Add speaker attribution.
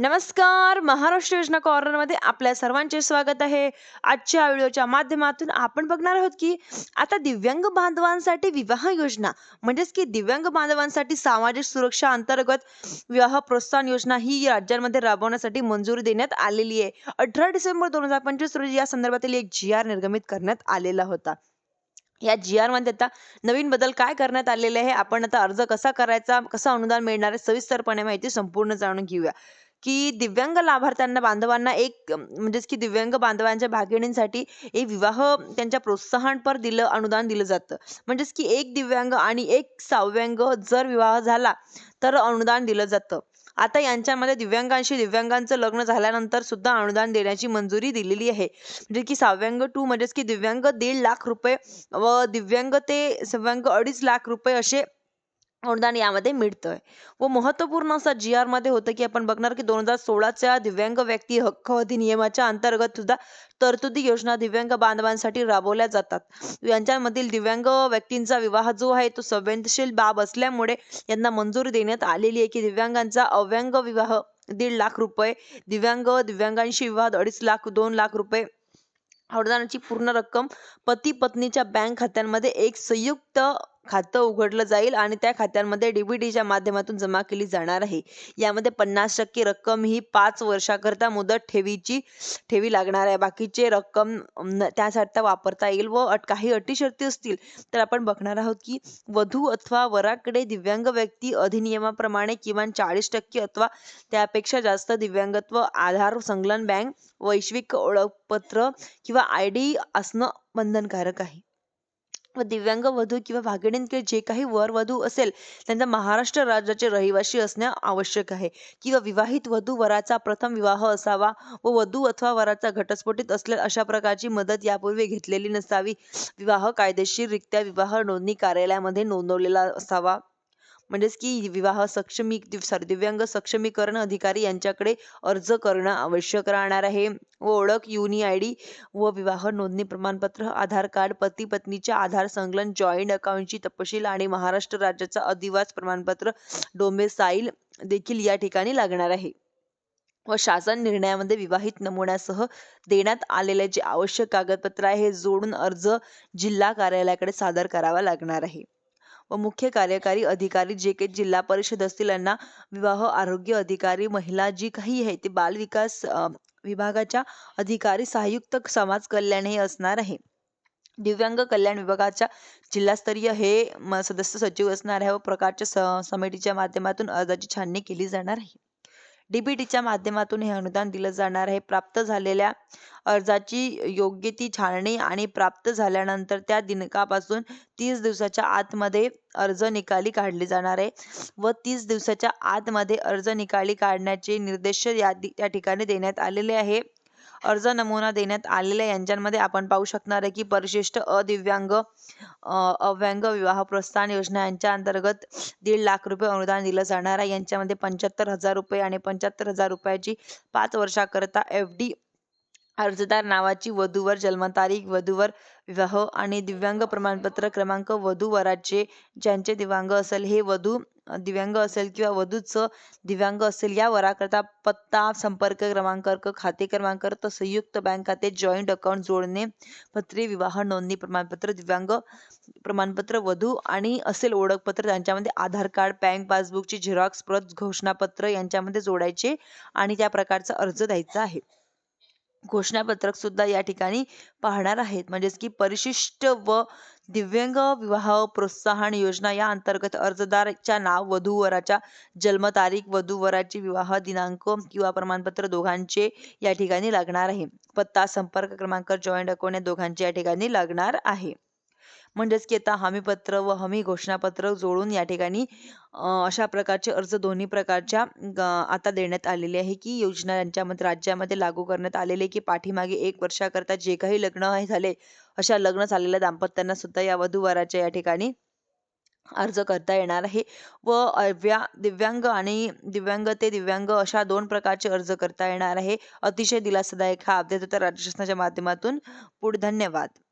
Speaker 1: नमस्कार. महाराष्ट्र योजना कॉर्नरमध्ये आपल्या सर्वांचे स्वागत आहे. आजच्या व्हिडिओच्या माध्यमातून आपण बघणार आहोत की आता दिव्यांग बांधवांसाठी विवाह योजना म्हणजेच की दिव्यांग बांधवांसाठी सामाजिक सुरक्षा अंतर्गत विवाह प्रोत्साहन योजना ही राज्यांमध्ये राबवण्यासाठी मंजुरी देण्यात आलेली आहे. अठरा डिसेंबर दोन हजार पंचवीस रोजी या संदर्भातील एक जी आर निर्गमित करण्यात आलेला होता. या जी आरमध्ये आता नवीन बदल काय करण्यात आलेले आहे? आपण आता अर्ज कसा करायचा कसं अनुदान मिळणार आहे? सविस्तरपणे माहिती संपूर्ण जाणून घेऊया. की दिव्यांग लाभार्थ्यांना बांधवांना एक म्हणजेच की दिव्यांग बांधवांच्या भागिणींसाठी एक विवाह त्यांच्या प्रोत्साहनपर दिलं अनुदान दिलं जातं. म्हणजेच की एक दिव्यांग आणि एक साव्यांग जर विवाह झाला तर अनुदान दिलं जातं. आता यांच्यामध्ये दिव्यांगांशी दिव्यांगांचं लग्न झाल्यानंतर सुद्धा अनुदान देण्याची मंजुरी दिलेली आहे. म्हणजे की साव्यांग टू म्हणजेच की दिव्यांग दीड लाख रुपये व दिव्यांग ते सव्यांग अडीच लाख रुपये असे अनुदान यामध्ये मिळतंय. व महत्त्वपूर्ण असं जी आरमध्ये होतं की आपण बघणार की दोन हजार सोळाच्या दिव्यांग व्यक्ती हक्क अधिनियमाच्या अंतर्गत सुद्धा तरतुदी योजना दिव्यांग बांधवांसाठी राबवल्या जातात. यांच्यामधील दिव्यांग व्यक्तींचा विवाह जो आहे तो संवेदनशील बाब असल्यामुळे यांना मंजुरी देण्यात आलेली आहे की दिव्यांगांचा अव्यंग विवाह दीड लाख रुपये दिव्यांग दिव्यांगांशी विवाह अडीच लाख दोन लाख रुपये अनुदानाची पूर्ण रक्कम पती पत्नीच्या बँक खात्यांमध्ये एक संयुक्त खातं उघडलं जाईल आणि त्या खात्यांमध्ये डीबीटीच्या माध्यमातून जमा केली जाणार आहे. यामध्ये पन्नास टक्के रक्कम ही पाच वर्षाकरता मुदत ठेवीची ठेवी लागणार आहे. बाकीचे रक्कम त्यासाठी वापरता येईल व अट काही अटी शर्ती असतील तर आपण बघणार आहोत की वधू अथवा वराकडे दिव्यांग व्यक्ती अधिनियमाप्रमाणे किमान चाळीस टक्के अथवा त्यापेक्षा जास्त दिव्यांगत्व आधार संकलन बँक वैश्विक ओळखपत्र किंवा आय डी असणं बंधनकारक आहे. व दिव्यांग वधू किंवा भागिणींकडे जे काही वर वधू असेल त्यांचा महाराष्ट्र राज्याचे रहिवासी असणे आवश्यक आहे. किंवा विवाहित वधू वराचा प्रथम विवाह असावा व वधू अथवा वराचा घटस्फोटित असल्यास अशा प्रकारची मदत यापूर्वी घेतलेली नसावी. विवाह कायदेशीररित्या विवाह नोंदणी कार्यालयामध्ये नोंदवलेला असावा. म्हणजेच की विवाह सक्षमी दिव- सॉरी दिव्यांग सक्षमीकरण अधिकारी यांच्याकडे अर्ज करणं आवश्यक राहणार आहे. व ओळख युनि आय डी व विवाह नोंदणी प्रमाणपत्र आधार कार्ड पती पत्नीच्या आधार संकलन जॉईंट अकाउंटची तपशील आणि महाराष्ट्र राज्याचा अधिवास प्रमाणपत्र डोमेसाईल देखील या ठिकाणी लागणार आहे. व शासन निर्णयामध्ये विवाहित नमुन्यासह देण्यात आलेले जे आवश्यक कागदपत्र आहे जोडून अर्ज जिल्हा कार्यालयाकडे सादर करावा लागणार आहे. व मुख्य कार्यकारी अधिकारी जे काही जिल्हा परिषद असतील यांना विवाह आरोग्य अधिकारी महिला जी काही आहे ते बाल विकास विभागाच्या अधिकारी संयुक्त समाज कल्याण हे असणार आहे. दिव्यांग कल्याण विभागाच्या जिल्हास्तरीय हे म- सदस्य सचिव असणार आहे व प्रकारच्या स- समितीच्या माध्यमातून अर्जाची छाननी केली जाणार आहे. डीबीटीच्या माध्यमातून हे अनुदान दिलं जाणार आहे. प्राप्त झालेल्या अर्जाची योग्य ती छाननी आणि प्राप्त झाल्यानंतर त्या दिनकापासून तीस दिवसाच्या आतमध्ये अर्ज निकाली काढले जाणार आहे व तीस दिवसाच्या आतमध्ये अर्ज निकाली काढण्याचे निर्देश या या ठिकाणी देण्यात आलेले आहे. अर्ज नमुना देण्यात आलेल्या यांच्यामध्ये आपण पाहू शकणार आहे की परिशिष्ट अदिव्यांग अव्यंग विवाह प्रोत्साहन योजना यांच्या अंतर्गत दीड लाख रुपये अनुदान दिलं जाणार आहे. यांच्यामध्ये पंच्याहत्तर हजार रुपये आणि पंच्याहत्तर हजार रुपयाची पाच वर्षाकरता एफ डी अर्जदार नावाची वधूवर जन्मतारीख वधूवर विवाह आणि दिव्यांग प्रमाणपत्र क्रमांक वधू वराचे ज्यांचे दिव्यांग असेल हे वधू दिव्यांग असेल किंवा वधूचं दिव्यांग असेल या वराकरता पत्ता संपर्क क्रमांक खाते क्रमांक तर संयुक्त बँक खाते जॉईंट अकाउंट जोडणे पत्रे विवाह नोंदणी प्रमाणपत्र दिव्यांग प्रमाणपत्र वधू आणि असेल ओळखपत्र त्यांच्यामध्ये आधार कार्ड बँक पासबुकची झेरॉक्स प्रत घोषणापत्र यांच्यामध्ये जोडायचे आणि त्या प्रकारचा अर्ज द्यायचा आहे. घोषणापत्रक सुद्धा या ठिकाणी पाहणार आहेत. म्हणजेच की परिशिष्ट व दिव्यांग विवाह प्रोत्साहन योजना या अंतर्गत अर्जदाराच्या नाव वधू वराच्या जन्मतारीख वधू वराची विवाह दिनांक किंवा प्रमाणपत्र दोघांचे या ठिकाणी लागणार आहे. पत्ता संपर्क क्रमांक जॉईंट अकाउंट या दोघांचे या ठिकाणी लागणार आहे. म्हणजेच की आता हमीपत्र व हमी घोषणापत्र जोडून या ठिकाणी अशा प्रकारचे अर्ज दोन्ही प्रकारच्या ग- आता देण्यात आलेले आहे की योजना यांच्यामध्ये राज्यामध्ये लागू करण्यात आलेले की पाठीमागे एक वर्षाकरता जे काही लग्न आहे झाले अशा लग्न झालेल्या दाम्पत्यांना सुद्धा या वधूवराच्या या ठिकाणी अर्ज करता येणार आहे. व अव्या दिव्यांग आणि दिव्यांग ते दिव्यांग अशा दोन प्रकारचे अर्ज करता येणार आहे. अतिशय दिलासादायक हा अपडेट होता राज्य शासनाच्या माध्यमातून. पुढे धन्यवाद.